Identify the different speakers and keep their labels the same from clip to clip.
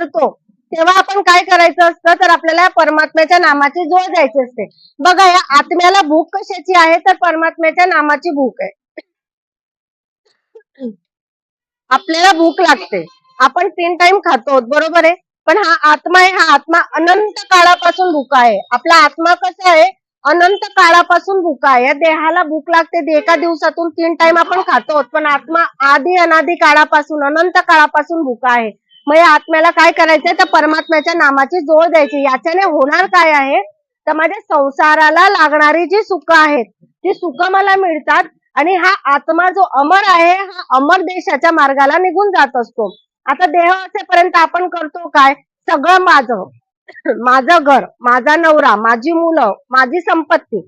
Speaker 1: करतो. तेव्हा आपण काय करायचं असतं? तर आपल्याला या परमात्म्याच्या नामाची जोड द्यायची असते. बघा या आत्म्याला भूक कशाची आहे? तर परमात्म्याच्या नामाची भूक आहे. आपल्याला भूक लागते. आपण तीन टाइम खातो बरोबर आहे? पण हा आत्मा आहे हा आत्मा अनंत काळापासून भूक आहे. आपला आत्मा कसा आहे? अनंत काळापासून भूक आहे. या देहाला भूक लागते. एका दिवसातून तीन टाइम आपण खातो. पण आत्मा आधी अनादी काळापासून अनंत काळापासून भूक आहे. मग या आत्म्याला काय करायचंय? तर परमात्म्याच्या नामाची जोड द्यायची. याच्याने होणार काय आहे? तर माझ्या संसाराला लागणारी जी सुख आहेत ती सुख मला मिळतात आणि हा आत्मा जो अमर आहे हा अमर देशाच्या मार्गाला निघून जात असतो. आता देह असेपर्यंत आपण करतो काय? सगळं माझं. माझं घर माझा नवरा माझी मुलं माझी संपत्ती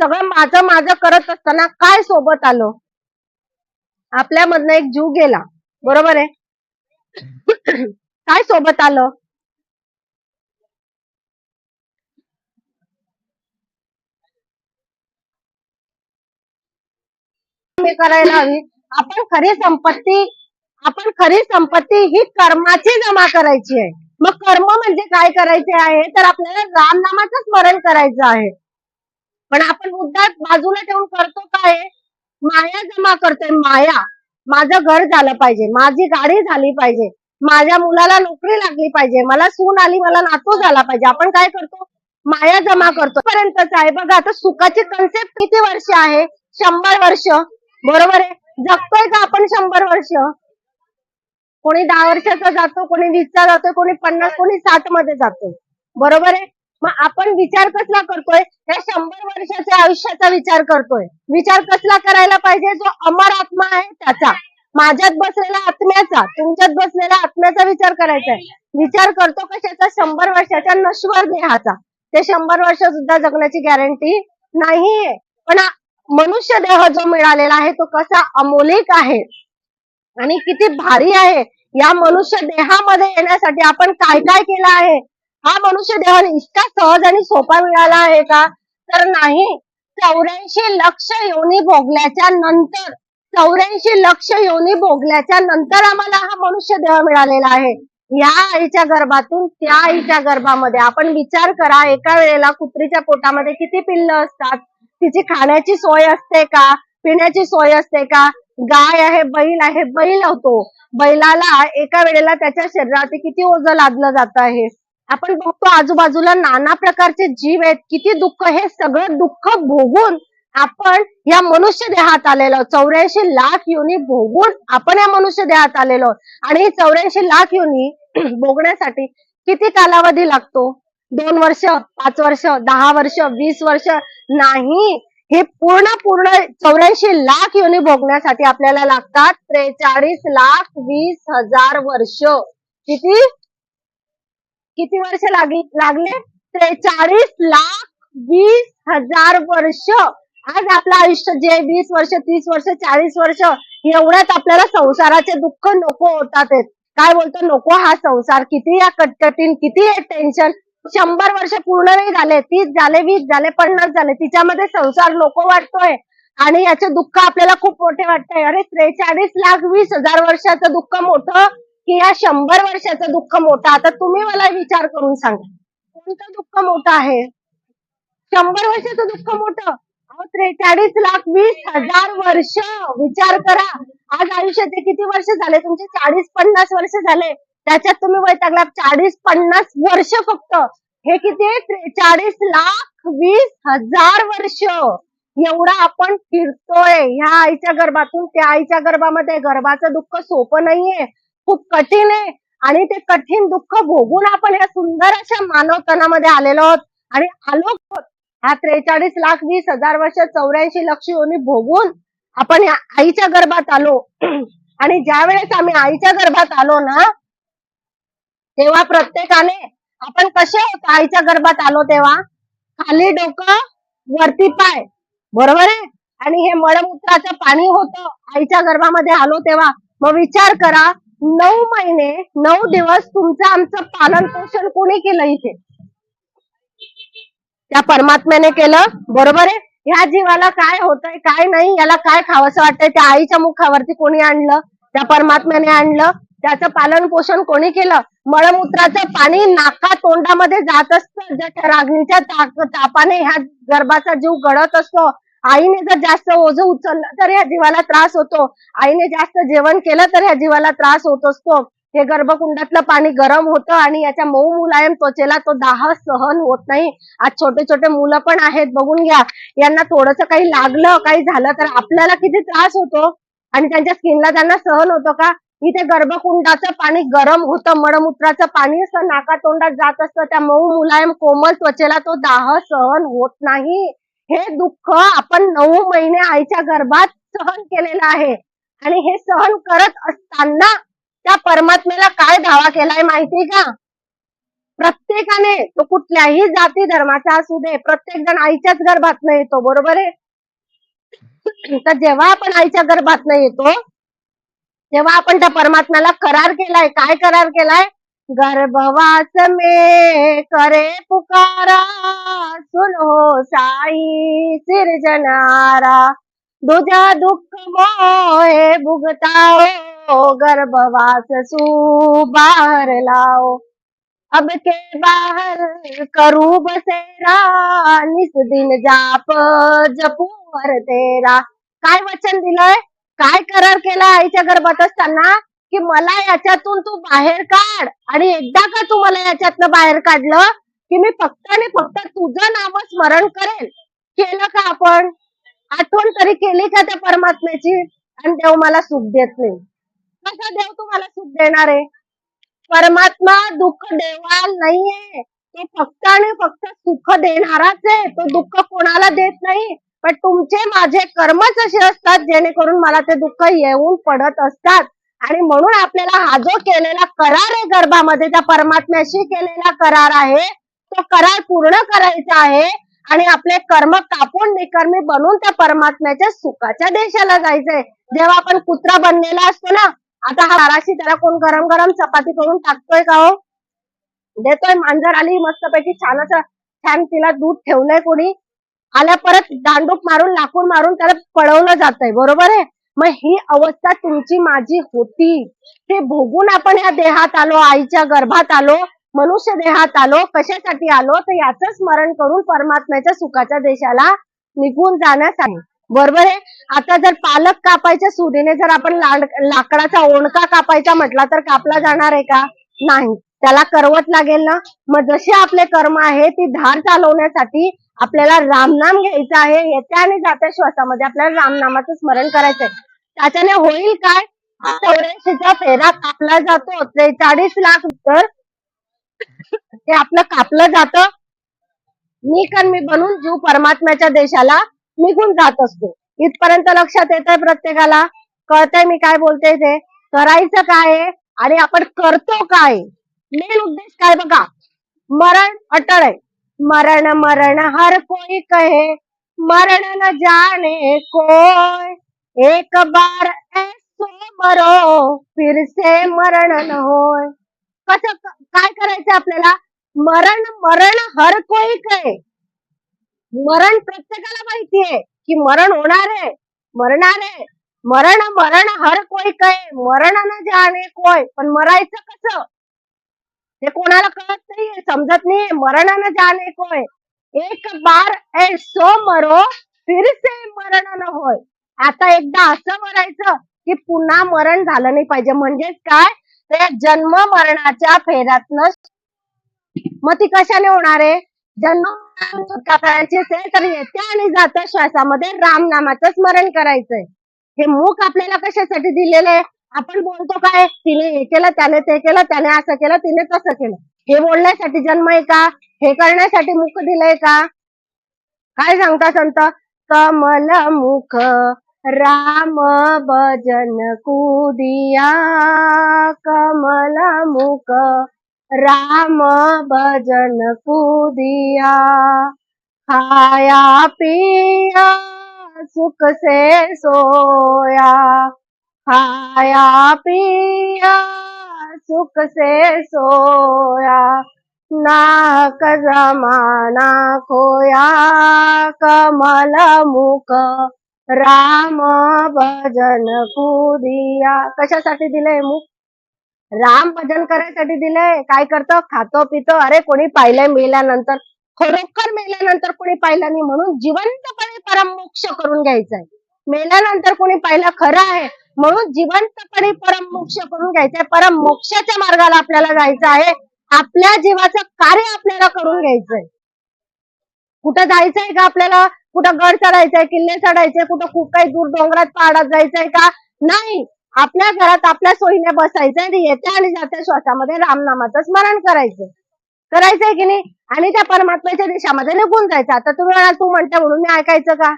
Speaker 1: सगळं माझं माझं करत असताना काय सोबत आलं? आपल्यामधनं एक जीव गेला. बरोबर आहे? काय सोबत आलं? करायला हवी. आपण खरी संपत्ती आपण खरी संपत्ती ही कर्माची जमा करायची आहे. मग कर्म म्हणजे काय करायचे आहे? तर आपल्याला रामनामाचं स्मरण करायचं आहे. पण आपण मुद्दा बाजूला ठेवून करतो काय? माया जमा करतोय माया. माझं घर झालं पाहिजे. माझी गाडी झाली पाहिजे. माझ्या मुलाला नोकरी लागली पाहिजे. मला सून आली मला नातू झाला पाहिजे. आपण काय करतो? माया जमा करतो. पर्यंतच आहे. बघा आता सुखाची कन्सेप्ट किती वर्ष आहे? शंभर वर्ष. बरोबर आहे? जगतोय का आपण शंभर वर्ष? कोणी दहा वर्षाचा जातो कोणी वीसचा जातोय कोणी पन्नास कोणी साठमध्ये जातो बरोबर आहे? मग आपण विचार कसला करतोय? या शंभर वर्षाच्या आयुष्याचा विचार करतोय. विचार कसला करायला पाहिजे? जो अमर आत्मा आहे त्याचा. माझ्यात बसलेला आत्म्याचा तुमच्यात बसलेल्या आत्म्याचा विचार करायचा आहे विचार करतो कशाचा शंभर वर्षाच्या नश्वर देहाचा? ते शंभर वर्ष सुद्धा जगण्याची गॅरंटी नाहीये. पण मनुष्य देह जो मिळालेला आहे तो कसा अमोलिक आहे? आणि किती भारी आहे. या मनुष्य देहामध्ये येण्यासाठी आपण काय काय केलं आहे? हा मनुष्य देह इतका सहज आणि सोपा मिळाला आहे का? तर नाही. चौऱ्याऐंशी लक्ष योनी भोगल्याच्या नंतर चौऱ्याऐंशी लक्ष योनी भोगल्याच्या नंतर आम्हाला हा मनुष्य देह मिळालेला आहे. या आईच्या गर्भातून त्या आईच्या गर्भामध्ये आपण विचार करा एका वेळेला कुत्रीच्या पोटामध्ये किती पिल्ल असतात? तिची खाण्याची सोय असते का? पिण्याची सोय असते का? गाय आहे बैल आहे बैल होतो. बैलाला एका वेळेला त्याच्या शरीरात किती ओझं लादलं जात आहे? आपण बघतो आजूबाजूला नाना प्रकारचे जीव आहेत. किती दुःख हे सगळं दुःख भोगून आपण या मनुष्य देहात आलेलो चौऱ्याऐंशी लाख युनी भोगून आपण या मनुष्य देहात आलेलो आणि चौऱ्याऐंशी लाख युनी भोगण्यासाठी किती कालावधी लागतो? दोन वर्ष पाच वर्ष दहा वर्ष वीस वर्ष? नाही. हे पूर्ण पूर्ण चौऱ्याऐंशी लाख योनी भोगण्यासाठी आपल्याला लागतात त्रेचाळीस लाख वीस हजार वर्ष. किती? किती वर्ष लागली लागले? त्रेचाळीस लाख वीस हजार वर्ष. आज आपलं आयुष्य जे वीस वर्ष तीस वर्ष चाळीस वर्ष एवढ्यात आपल्याला संसाराचे दुःख नको होतात काय बोलतो? नको हा संसार. किती या कटकटीन किती हे टेन्शन शंभर वर्ष पूर्ण नाही झाले तीस झाले वीस झाले पन्नास झाले. तिच्यामध्ये संसार नको वाटतोय. आणि याचे दुःख आपल्याला खूप मोठे वाटतंय. अरे त्रेचाळीस लाख वीस हजार वर्षाचं दुःख मोठं की या शंभर वर्षाचं दुःख मोठं? आता तुम्ही मला विचार करून सांगा. कोणतं दुःख मोठं आहे? शंभर वर्षाचं दुःख मोठं. त्रेचाळीस लाख वीस हजार वर्ष विचार करा. आज आयुष्याचे किती वर्ष झाले? तुमचे चाळीस पन्नास वर्ष झाले. त्याच्यात तुम्ही वैतागला चाळीस पन्नास वर्ष फक्त. हे किती? आहे त्रेचाळीस लाख वीस हजार वर्ष. एवढा आपण फिरतोय ह्या आईच्या गर्भातून. त्या आईच्या गर्भामध्ये गर्भाचं दुःख सोपं नाहीये. खूप कठीण आहे. आणि ते कठीण दुःख भोगून आपण या सुंदर अशा मानवतनामध्ये आलेलो आहोत. आणि आलो हा त्रेचाळीस लाख वीस हजार वर्ष चौऱ्याऐंशी लक्ष योनी भोगून आपण आईच्या गर्भात आलो. आणि ज्या वेळेस आम्ही आईच्या गर्भात आलो ना तेव्हा प्रत्येकाने आपण कसे होतो आईच्या गर्भात आलो तेव्हा? खाली डोकं वरती पाय. बरोबर आहे? आणि हे मळमूत्राचं पाणी होतं. आईच्या गर्भामध्ये आलो तेव्हा. मग विचार करा नऊ महिने नऊ दिवस तुमचं आमचं पालन पोषण कोणी केलं इथे? त्या परमात्म्याने केलं. बरोबर आहे? ह्या जीवाला काय होतंय काय नाही याला काय खावंसं वाटतंय त्या आईच्या मुखावरती कोणी आणलं? त्या परमात्म्याने आणलं? त्याचं पालन पोषण कोणी केलं? मळमूत्राचं पाणी नाका तोंडामध्ये जात असतं. ज्या रागणीच्या ताक- तापाने ह्या गर्भाचा जीव गळत असतो. आईने जर जास्त ओझं उचललं तर ह्या जीवाला त्रास होतो. आईने जास्त जेवण केलं तर ह्या जीवाला त्रास होत असतो. हे गर्भकुंडातलं पाणी गरम होतं आणि याच्या मऊ मुलायम त्वचेला तो दाह सहन होत नाही. आज छोटे छोटे मुलं पण आहेत बघून घ्या. यांना थोडस काही लागलं काही झालं तर आपल्याला किती त्रास होतो? आणि त्यांच्या स्किनला त्यांना सहन होतो का? इथे गर्भकुंडाचं पाणी गरम होतं मळमूत्राचं पाणी असं नाका तोंडात जात असतं त्या मऊ मुलायम कोमल त्वचेला तो दाह सहन होत नाही. हे दुःख आपण नऊ महिने आईच्या गर्भात सहन केलेलं आहे. आणि हे सहन करत असताना त्या परमात्मेला काय धावा केलाय माहितीये का? प्रत्येकाने तो कुठल्याही जाती धर्माचा असू दे प्रत्येक जण आईच्याच गर्भात येतो बरोबर आहे? तर जेव्हा आपण आईच्या गर्भात येतो तेव्हा आपण त्या परमात्म्याला करार केलाय. काय करार केलाय? गर्भवास मे करे पुकारा सुनो साई सिरजनारा दुजा दुःख मोहे भुगताओ हो, गर्भवास सु बाहर लाओ। अब के बाहर करू बसेरा निस दिन जाप जपू वर तेरा। काय वचन दिलंय? काय करार केला आईच्या गर्भात असताना? की मला याच्यातून तू बाहेर काढ. आणि एकदा का तू मला याच्यातनं बाहेर काढलं? की मी फक्त आणि फक्त तुझं नामस्मरण करेल. केलं का आपण? आठवण तरी केली का त्या परमात्म्याची? आणि देव मला सुख देत नाही. कसा देव तुम्हाला सुख देणार आहे? परमात्मा दुःख देवाल नाहीये. तो फक्त आणि फक्त सुख देणाराच आहे. तो दुःख कोणाला देत नाही? पण तुमचे माझे कर्मच असे असतात जेणेकरून मला ते दुःख येऊन पडत असतात. आणि म्हणून आपल्याला हा जो केलेला करार आहे गर्भामध्ये त्या परमात्म्याशी केलेला करार आहे तो करार पूर्ण करायचा आहे. आणि आपले कर्म कापून निकर्मी बनून त्या परमात्म्याच्या सुखाच्या देशाला जायचंय. जेव्हा आपण कुत्रा बनलेला असतो ना आता हा बाराशी त्याला कोण गरम गरम चपाती करून टाकतोय का हो? देतोय मांजर आली मस्तपैकी छान असं छान तिला दूध ठेवलंय कोणी. आल्या परत दांडूक मारून लाकूड मारून त्याला पळवलं जातंय बरोबर आहे? मग ही अवस्था तुमची माझी होती. ते भोगून आपण या देहात आलो आईच्या गर्भात आलो मनुष्य देहात आलो कशासाठी आलो? तर याच स्मरण करून परमात्म्याच्या सुखाच्या देशाला निघून जाण्यासाठी. बरोबर आहे? आता जर पालक कापायच्या सुरीने जर आपण लाकडाचा ओणका कापायचा म्हटला तर कापला जाणार आहे का? नाही. त्याला करवत लागेल ना? मग जसे आपले कर्म आहे ती धार चालवण्यासाठी आपल्याला रामनाम घ्यायचं आहे येत्या आणि जात्या श्वासामध्ये. आपल्याला रामनामाचं स्मरण करायचंय. त्याच्याने होईल काय? चौऱ्याऐंशीचा फेरा कापला जातो. त्रेचाळीस लाख तर ते आपलं कापलं जातं. मी कर्मी बनून जीव परमात्म्याच्या देशाला निघून जात असतो. इथपर्यंत लक्षात येत आहे प्रत्येकाला. कळतंय मी काय बोलते ते. करायचं काय आणि आपण करतो काय? मेन उद्देश काय बघा? मरण अटळ आहे. मरण मरण हर कोई कहे. मरण न जाने कोय एक बार ऐसो मरो फिर से मरण न होय. कसं काय करायचं आपल्याला? मरण मरण हर कोई कहे. मरण प्रत्येकाला माहितीये की मरण होणार आहे मरणार आहे. मरण मरण हर कोई कहे. मरण न जाणे कोय पण मरायचं कसं? ते कोणाला कळत नाहीये समजत नाहीये. मरण न जाणे कोय एक बार ऐसो मरो फिर से मरण न होय. आता एकदा असं मरायचं की पुन्हा मरण झालं नाही पाहिजे. म्हणजेच काय? तर जन्म मरणाच्या फेऱ्यातनं मग ती कशाने होणार आहे? जन्म सुटका करायची असेल तर येत्या आणि जात्या श्वासामध्ये रामनामाचं स्मरण करायचंय. हे मुख आपल्याला कशासाठी दिलेलं आहे आपण बोलतो काय? तिने हे केलं त्याने ते केलं त्याने असं केलं तिने तसं केलं. हे बोलण्यासाठी जन्म आहे का? हे करण्यासाठी मुख दिलंय का? काय सांगता संत? कमल मुख राम भजन कुदिया कमल मुख राम भजन कुदिया खाया पिया सुख से सोया। खाया पिया सुख से सोया नाक जमाना खोया। कमल मुख राम भजन कुदिया कशासाठी दिलंय मुख? राम भजन करायसाठी दिलंय. काय करतो? खातो पितो. अरे कोणी पाहिलंय मेल्यानंतर? खरोखर मेल्यानंतर कोणी पाहिलं नाही म्हणून जिवंतपणे परमोक्ष करून घ्यायचंय. मेल्यानंतर कोणी पाहिलं खरं आहे म्हणून जिवंतपणे परमोक्ष करून घ्यायचंय. परमोक्षाच्या मार्गाला आपल्याला जायचं आहे. आपल्या जीवाचं कार्य आपल्याला करून घ्यायचंय. कुठं जायचंय का आपल्याला? कुठं गड चढायचंय किल्ले चढायचे कुठं खूप काही दूर डोंगरात पहाडात जायचंय का? नाही. आपल्या घरात आपल्या सोयीने बसायचंय आणि येत्या आणि जात्या श्वासामध्ये रामनामाचं स्मरण करायचं. करायचंय की नाही? आणि त्या परमात्म्याच्या दिशामध्ये निघून जायचं. आता तुम्ही तू म्हणता म्हणून मी ऐकायचं का?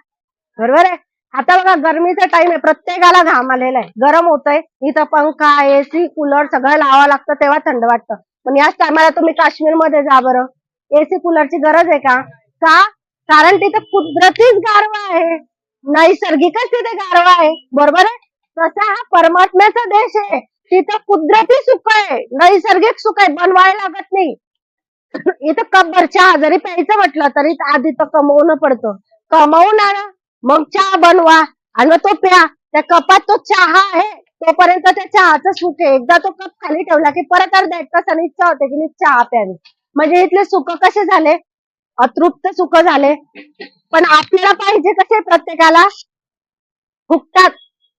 Speaker 1: बरोबर आहे? आता बघा गरमीचा टाइम आहे. प्रत्येकाला घाम आलेला आहे. गरम होतंय. इथं पंखा एसी कूलर सगळं लावावं लागतं तेव्हा थंड वाटतं. पण याच टायमाला तुम्ही काश्मीरमध्ये जा बरं. एसी कूलरची गरज आहे का? का? कारण तिथे कुदरतीच गारवा आहे. नैसर्गिकच तिथे गारवा आहे. बरोबर आहे? तसा हा परमात्म्याचा देश आहे. तिथं कुदरती सुख आहे. नैसर्गिक सुख आहे. बनवायला लागत नाही. इथं कब्बर चहा जरी प्यायचं म्हटलं तरी आधी तर कमवणं पडतं. कमवून आण मग चहा बनवा आणि तो प्या. त्या कपात तो चहा आहे. तोपर्यंत त्या चहाचं सुख आहे. एकदा तो कप खाली ठेवला की परत अर्ध्या एक तासाने इच्छा होते की मी चहा प्यावी. म्हणजे इथले सुख कसे झाले? अतृप्त सुख झाले. पण आपल्याला पाहिजे कसे प्रत्येकाला? फुकतात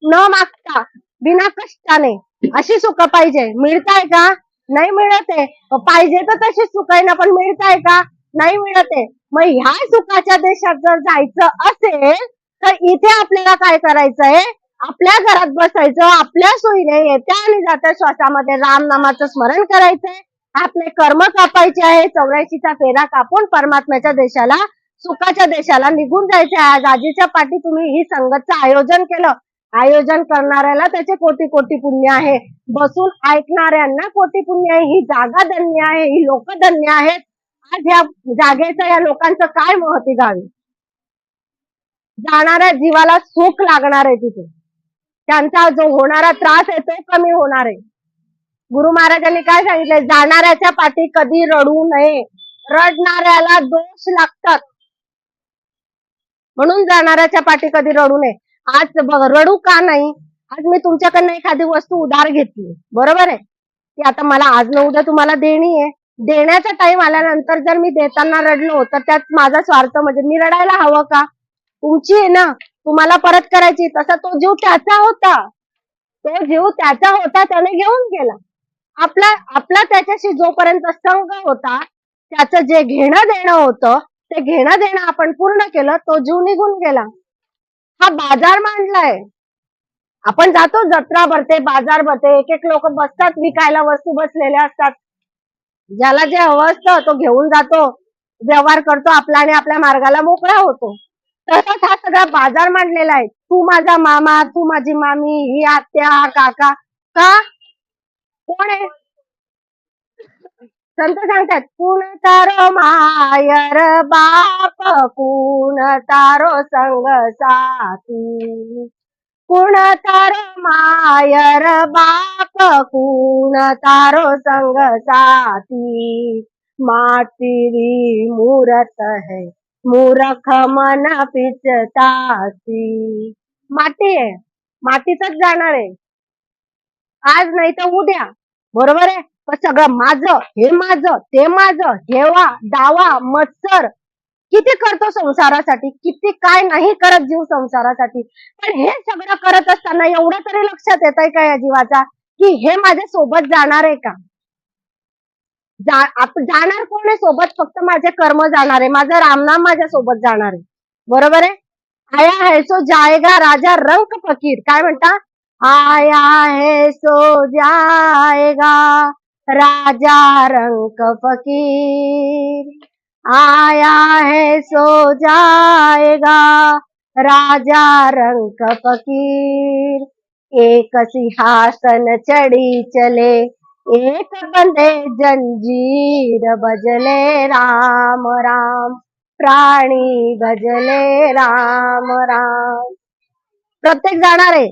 Speaker 1: न मागता बिना कष्टाने अशी सुख पाहिजे. मिळताय का? नाही मिळते पाहिजे तर तशी सुख आहे ना पण मिळताय का? नाही मिळते मग ह्या सुखाच्या देशात जर जायचं असेल तर इथे आपल्याला काय करायचंय आपल्या घरात बसायचं आपल्या सोयीने येत्या आणि जात्या श्वासामध्ये रामनामाचं स्मरण करायचंय आपले कर्म कापायचे आहे चौऱ्याऐंशीचा फेरा कापून परमात्म्याच्या देशाला सुखाच्या देशाला निघून जायचे आहे. आज आजीच्या पाठी तुम्ही ही संगतचं आयोजन केलं. आयोजन करणाऱ्याला त्याचे कोटी कोटी पुण्य आहे. बसून ऐकणाऱ्यांना कोटी पुण्य आहे. ही जागा धन्य आहे. ही लोक धन्य आहेत. आज या जागेचं या लोकांचं काय महती गावी जाणाऱ्या जीवाला सुख लागणार आहे तिथे. त्यांचा जो होणारा त्रास आहे तो कमी होणार आहे. गुरु महाराजांनी काय सांगितलंय? जाणाऱ्याच्या पाठी कधी रडू नये. रडणाऱ्याला दोष लागतात. म्हणून जाणाऱ्याच्या पाठी कधी रडू नये. आज रडू का नाही? आज मी तुमच्याकडनं एखादी वस्तू उधार घेतली. बरोबर आहे? ती आता मला आज न उद्या तुम्हाला देणी आहे. देण्याचा टाइम आल्यानंतर जर मी देताना रडलो तर त्यात माझा स्वार्थ म्हणजे मी रडायला हवं का? तुमची आहे ना तुम्हाला परत करायची तसा तो जीव त्याचा होता. तो जीव त्याचा होता त्याने घेऊन गेला. आपला आपला त्याच्याशी जोपर्यंत संघ होता त्याचं जे घेणं देणं होतं ते घेणं देणं आपण पूर्ण केलं तो जीव निघून गेला. हा बाजार मांडलाय. आपण जातो जत्रा भरते बाजार भरते. एक एक लोक बसतात विकायला वस्तू बसलेल्या असतात. ज्याला जे हवं असतं तो घेऊन जातो. व्यवहार करतो आपला आणि आपल्या मार्गाला मोकळा होतो. तसाच हा सगळा बाजार मांडलेला आहे. तू माझा मामा तू माझी मामी ही आत्या हा काका. का? कोण आहे? संत सांगतात कुण तारो मायर बाप कुण तारो संग साथी. कुण तारो मायर बाप कुण तारो संग साथी. मातीरी मूरत है मूरख मन पिचतासी माती आहे मातीतच जाणार आहे. आज नाही तर उद्या बरोबर आहे? सगळं माझं हे माझं ते माझं घेवा दावा मत्सर. किती करतो संसारासाठी? किती काय नाही करत जीव संसारासाठी? पण हे सगळं करत असताना एवढं तरी लक्षात येत आहे का या जीवाचा? की हे माझ्या सोबत जाणार आहे का? जाणार कोण आहे सोबत? फक्त माझे कर्म जाणार आहे. माझं रामनाम माझ्या सोबत जाणार आहे. बरोबर आहे? आया है सो जायगा राजा रंक फकीर. काय म्हणता? आया है सो जायगा. राजा रंक फकीर। आया है सो जाएगा राजा रंक फकीर। एक सिंहासन चढ़ी चले एक बंदे जंजीर बजले राम राम। प्राणी भजले राम राम। प्रत्येक जाणार आहे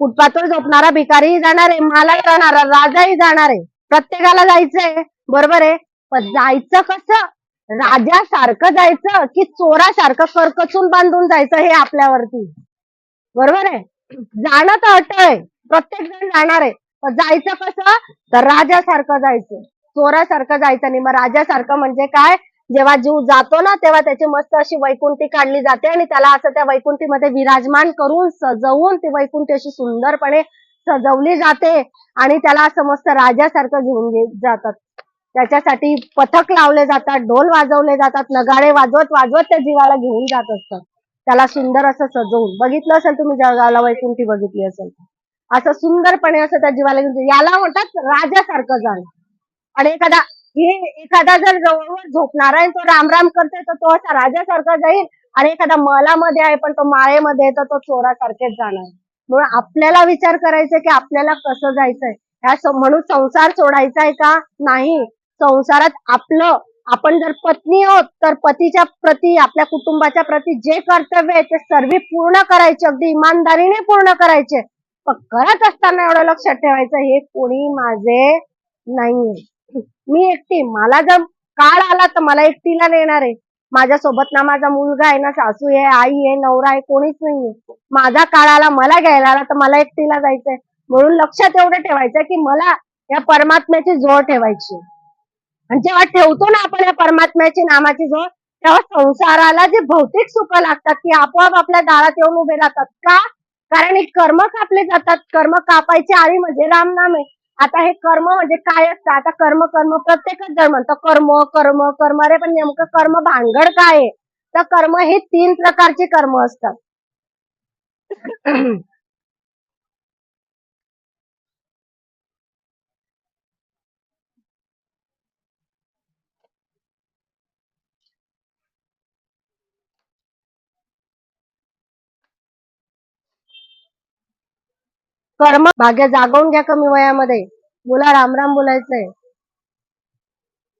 Speaker 1: फुटपाथवर झोपणारा भिकारीही जाणार आहे मालक जाणारा राजाही जाणार आहे प्रत्येकाला जायचंय. बरोबर आहे? पण जायचं कसं? राजासारखं जायचं की चोरासारखं करकचून बांधून जायचं हे आपल्यावरती? बरोबर आहे? जाणं तर अट आहे. प्रत्येक जण जाणार आहे. पण जायचं कसं? तर राजासारखं जायचं. चोरासारखं जायचं नाही. मग राजासारखं म्हणजे काय? जेव्हा जीव जातो ना तेव्हा त्याची मस्त अशी वैकुंठी काढली जाते आणि त्याला असं त्या वैकुंठीमध्ये विराजमान करून सजवून ती वैकुंठी अशी सुंदरपणे सजवली जाते आणि त्याला समस्त राजासारखं घेऊन जातात. त्याच्यासाठी पथक लावले जातात ढोल वाजवले जातात नगाडे वाजवत वाजवत त्या जीवाला घेऊन जात असतात. त्याला सुंदर असं सजवून बघितलं असेल तुम्ही जळगावला वैकुंठी बघितली असेल असं सुंदरपणे असं त्या जीवाला घेऊन याला म्हणतात राजासारखं जाणं आणि एखादा हे एखादा जर जवळवर झोपणार आहे तो राम राम करतोय तर तो असा राजासारखा जाईल. आणि एखादा मलामध्ये आहे पण तो माळेमध्ये आहे तर तो चोरासारखेच जाणार. म्हणून आपल्याला विचार करायचा की आपल्याला कसं जायचंय? ह्या म्हणून संसार सोडायचा आहे का? नाही. संसारात आपलं आपण जर पत्नी आहोत तर पतीच्या प्रती आपल्या कुटुंबाच्या प्रती जे कर्तव्य आहे ते सर्व पूर्ण करायचे अगदी इमानदारीने पूर्ण करायचे. पण करत असताना एवढं लक्षात ठेवायचं हे कोणी माझे नाहीये. मी एकटी मला जर काळ आला तर मला एकटीला नेणार आहे. माझ्यासोबत ना माझा मुलगा आहे ना सासू आहे आई आहे नवरा आहे कोणीच नाहीये. माझा काळ आला मला घ्यायला आला तर मला एकटीला जायचंय. म्हणून लक्षात एवढं ठेवायचं की मला या परमात्म्याची जोड ठेवायची आणि जेव्हा ठेवतो ना आपण या परमात्म्याची नामाची जोड तेव्हा संसाराला जे भौतिक सुख लागतात ती आपोआप आपल्या दारात येऊन उभे राहतात. का? कारण कर्म कापले जातात. कर्म कापायची आळी म्हणजे राम नाम आहे. आता हे कर्म म्हणजे काय असतं? आता कर्म कर्म प्रत्येकच जण म्हणतो कर्म कर्म कर्म. अरे पण नेमकं कर्म भानगड काय आहे? तर कर्म हे तीन प्रकारचे कर्म असतात. कर्म भाग्य जागवून घ्या कमी वयामध्ये. बोला रामराम बोलायचंय.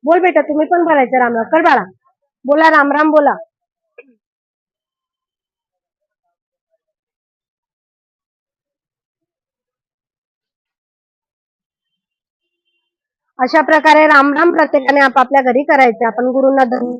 Speaker 1: बोल बेटा तुम्ही पण बोलायचं रामराम कर बाळा. बोला रामराम बोला. अशा प्रकारे रामराम प्रत्येकाने आपापल्या घरी करायचे. आपण गुरुंना धन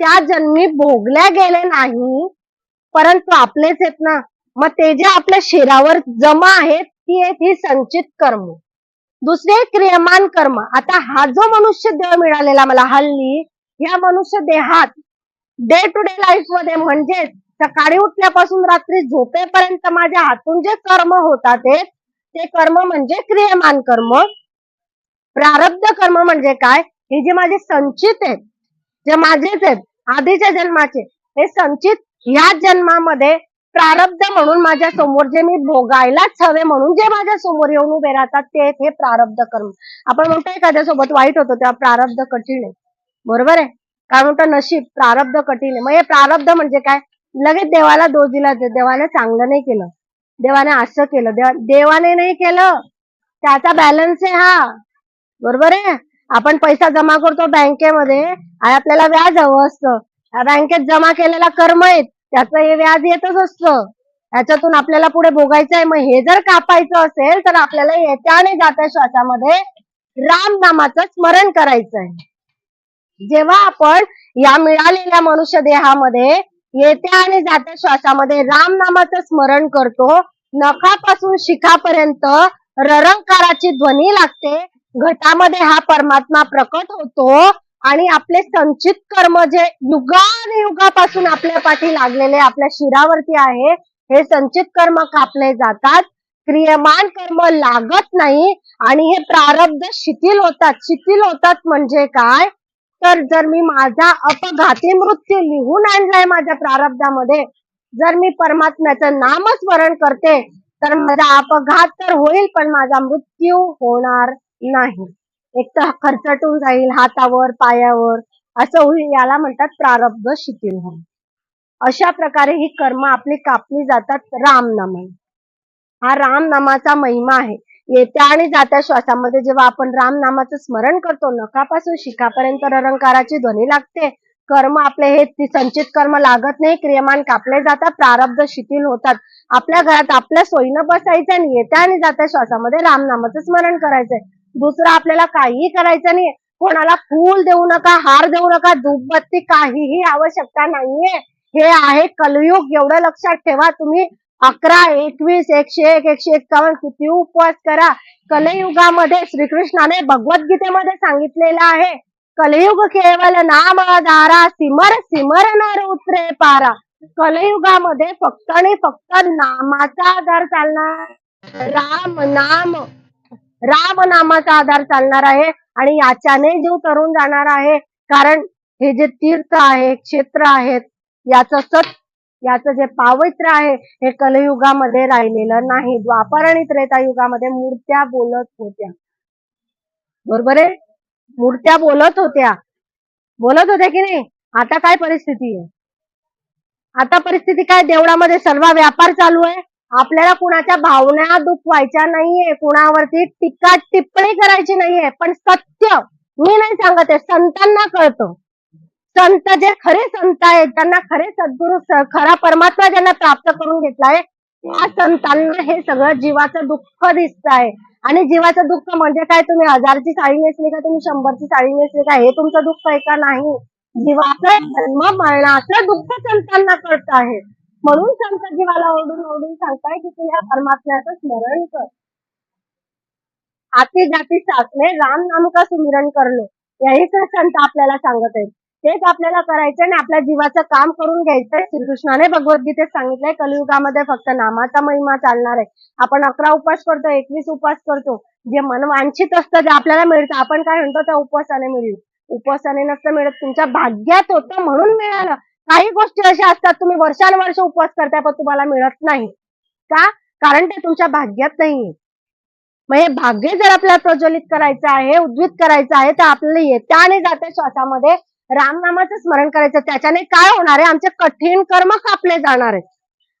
Speaker 1: त्या जन्मी भोगल्या गेले नाही परंतु आपलेच आहेत ना. मग ते जे आपल्या शरीरावर जमा आहेत ती आहेत ही संचित कर्म. दुसरे क्रियमान कर्म. आता हा जो मनुष्य देह मिळालेला मला हल्ली ह्या मनुष्य देहात डे टू डे लाईफमध्ये म्हणजेच सकाळी उठल्यापासून रात्री झोपेपर्यंत माझ्या हातून जे कर्म होतात ते ते कर्म म्हणजे क्रियमान कर्म. प्रारब्ध कर्म म्हणजे काय? हे जे माझे संचित आहेत जे माझेच आहेत आधीच्या जन्माचे हे संचित ह्या जन्मामध्ये प्रारब्ध म्हणून माझ्यासमोर जे मी भोगायलाच हवे म्हणून जे माझ्यासमोर येऊन उभे राहतात ते हे प्रारब्ध कर्म. आपण म्हणतो एखाद्यासोबत वाईट होतो तेव्हा प्रारब्ध कठीण आहे. बरोबर आहे? काय म्हणतो? नशीब प्रारब्ध कठीण आहे. मग हे प्रारब्ध म्हणजे काय? लगेच देवाला दोष दिला देवाने चांगलं नाही केलं. देवाने असं केलं. देवा देवाने नाही केलं. त्याचा बॅलन्स आहे हा. बरोबर आहे? आपण पैसा जमा करतो बँकेमध्ये आणि आपल्याला व्याज हवं असतं. बँकेत जमा केलेला कर्म येत त्याचं हे व्याज येतच असतं. त्याच्यातून आपल्याला पुढे भोगायचं आहे. मग हे जर कापायचं असेल तर आपल्याला येत्या आणि जात्या श्वासामध्ये राम नामाचं स्मरण करायचं आहे. जेव्हा आपण या मिळालेल्या मनुष्य देहामध्ये येत्या आणि जात्या श्वासामध्ये राम नामाचं स्मरण करतो नखापासून शिखापर्यंत ररंकाराची ध्वनी लागते. घटामध्ये हा परमात्मा प्रकट होतो आणि आपले संचित कर्म जे युगानुयुगापासून आपल्या पाठी लागलेले आपल्या शिरावरती आहे हे संचित कर्म कापले जातात. क्रियमान कर्म लागत नाही आणि हे प्रारब्ध शिथिल होतात. शिथिल होतात म्हणजे काय? तर जर मी माझा अपघाती मृत्यू लिहून आणलाय माझ्या प्रारब्धामध्ये जर मी परमात्म्याचं नामस्मरण करते तर माझा अपघात तर होईल पण माझा मृत्यू होणार नाही. एक तर खर्चटून जाईल हातावर पायावर असं होईल याला म्हणतात प्रारब्ध शिथिल होईल अशा प्रकारे ही कर्म आपली कापली जातात रामनामाने. हा रामनामाचा महिमा आहे. येत्या आणि जात्या श्वासामध्ये जेव्हा आपण रामनामाचं स्मरण करतो नखापासून शिखापर्यंत रंकाराची ध्वनी लागते कर्म आपले हे संचित कर्म लागत नाही क्रियमान कापले जातात प्रारब्ध शिथिल होतात. आपल्या घरात आपल्या सोयीनं बसायचं आणि येत्या आणि जात्या श्वासामध्ये रामनामाचं स्मरण करायचंय. दुसरं आपल्याला काहीही करायचं नाही कोणाला फूल देऊ नका हार देऊ नका धूपबत्ती काहीही आवश्यकता नाहीये. हे आहे कलयुग. एवढं लक्षात ठेवा तुम्ही. अकरा एकवीस एकशे एक एकशे एक्कावन्न किती उपवास करा. कलयुगामध्ये श्रीकृष्णाने भगवद्गीतेमध्ये सांगितलेलं आहे. कलयुग केवळ नाम धारा सिमर सिमर नर उतरे पारा. कलयुगामध्ये फक्त आणि फक्त नामाचा आधार चालणार. राम नाम. राम नामाचा आधार चालणार आहे आणि याच्याने जीव तरुण जाणार आहे. कारण हे जे तीर्थ आहे क्षेत्र आहेत याचं सत याचं जे पावित्र्य आहे हे कलयुगामध्ये राहिलेलं नाही. द्वापर आणि त्रेतायुगामध्ये मूर्त्या बोलत होत्या. बरोबर आहे? मूर्त्या बोलत होत्या. बोलत होत्या की नाही? आता काय परिस्थिती आहे? आता परिस्थिती काय? देवळामध्ये सर्व व्यापार चालू आहे. आपल्याला कुणाच्या भावना दुखवायच्या नाहीये कुणावरती टीका टिप्पणी करायची नाहीये पण सत्य मी नाही सांगत आहे संतांना कळतं. संत जे खरे संत आहेत त्यांना खरे सद्गुरु खरा परमात्मा ज्यांना प्राप्त करून घेतलाय त्या संतांना हे सगळं जीवाचं दुःख दिसत आहे. आणि जीवाचं दुःख म्हणजे काय? तुम्ही हजारची साडी नेसली का? तुम्ही शंभरची साडी नेसली का? हे तुमचं दुःख आहे का? नाही. जीवाचं जन्म मरणाचं दुःख संतांना कळत आहे. म्हणून संत जीवाला ओढून ओढून सांगताय की तू या परमात्म्याचं स्मरण कर. आती जाती साचणे राम नाम का सुमिरण करणे. याही तर संत आपल्याला सांगत आहेत. तेच आपल्याला करायचं आणि आपल्या जीवाचं काम करून घ्यायचंय. श्रीकृष्णाने भगवद्गीतेत सांगितलंय कलियुगामध्ये फक्त नामाचा महिमा चालणार आहे. आपण अकरा उपास करतो एकवीस उपास करतो. जे मन वांछित असतं जे आपल्याला मिळतं. आपण काय म्हणतो त्या उपवासाने मिळू. उपवासाने नसतं मिळत. तुमच्या भाग्यात होतं म्हणून मिळालं. काही गोष्टी अशा असतात तुम्ही वर्षानुवर्ष उपवास करताय पण तुम्हाला मिळत नाही. का? कारण ते तुमच्या भाग्यात नाहीये. मग हे भाग्य जर आपल्याला प्रज्वलित करायचं आहे उद्वित करायचं आहे तर आपल्याला येत्या आणि जात्या श्वासामध्ये रामनामाचं स्मरण करायचं त्याच्याने काय होणार आहे? आमचे कठीण कर्म कापले जाणार आहेत.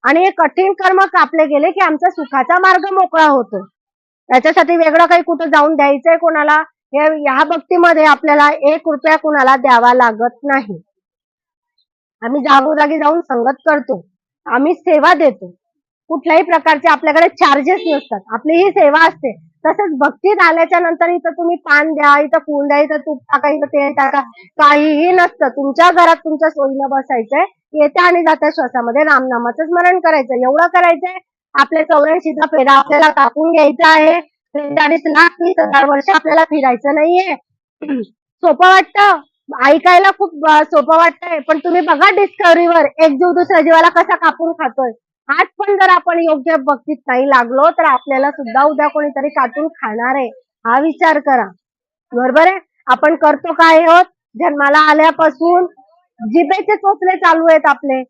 Speaker 1: आणि हे कठीण कर्म कापले गेले की आमचा सुखाचा मार्ग मोकळा होतो त्याच्यासाठी वेगळं काही कुठं जाऊन द्यायचंय कोणाला? हे ह्या भक्तीमध्ये आपल्याला एक रुपया कुणाला द्यावा लागत नाही. आम्ही जागोजागी जाऊन संगत करतो. आम्ही सेवा देतो. कुठल्याही प्रकारचे आपल्याकडे चार्जेस नसतात. आपली ही सेवा असते. तसंच भक्तीत आल्याच्यानंतर इथं तुम्ही पान द्या इथं फूल द्या इथं तूप टाका इथं तेल टाका. काहीही नसतं. तुमच्या घरात तुमच्या सोयीनं बसायचंय. येत्या आणि जात्या श्वासामध्ये रामनामाचं स्मरण करायचं. एवढं करायचंय. आपल्या चौऱ्याऐंशीचा फेरा आपल्याला कापून घ्यायचा आहे. त्रेचाळीस लाख वीस हजार वर्ष आपल्याला फिरायचं नाहीये. सोपं वाटतं? ऐकायला खूप सोपं वाटतंय. पण तुम्ही बघा डिस्कवरीवर एक जीव दुसऱ्या जीवाला कसा कापून खातोय. आज पण जर आपण योग्य भक्तीत नाही लागलो तर आपल्याला सुद्धा उद्या कोणीतरी काटून खाणार आहे. हा विचार करा. बरोबर आहे? आपण करतो काय होत जन्माला आल्यापासून जिभेचे चोचले चालू आहेत आपले.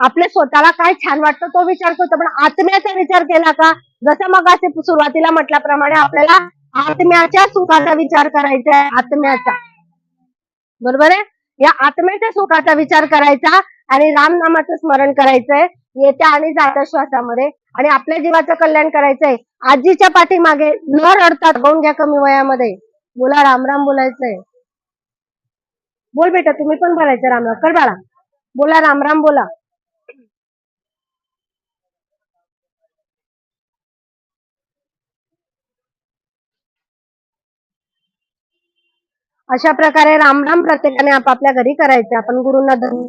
Speaker 1: आपले स्वतःला काय छान वाटतं तो विचार करतो पण आत्म्याचा विचार केला का? जसं मग असे सुरुवातीला म्हटल्याप्रमाणे आपल्याला आत्म्याच्या सुखाचा विचार करायचा आहे. आत्म्याचा. बरोबर आहे? या आत्म्याच्या सुखाचा विचार करायचा आणि रामनामाचं स्मरण करायचंय. येत्या आणि जात्या श्वासामध्ये आणि आपल्या जीवाचं कल्याण करायचंय. आजीच्या पाठीमागे न रडता गोंड घ्या कमी वयामध्ये. बोला रामराम बोलायचंय. बोल बेटा तुम्ही पण बोलायचं रामराम कर बाळा. बोला रामराम बोला. अशा प्रकारे रामराम प्रत्येकाने आपापल्या घरी करायचे. आपण गुरुंना धन्य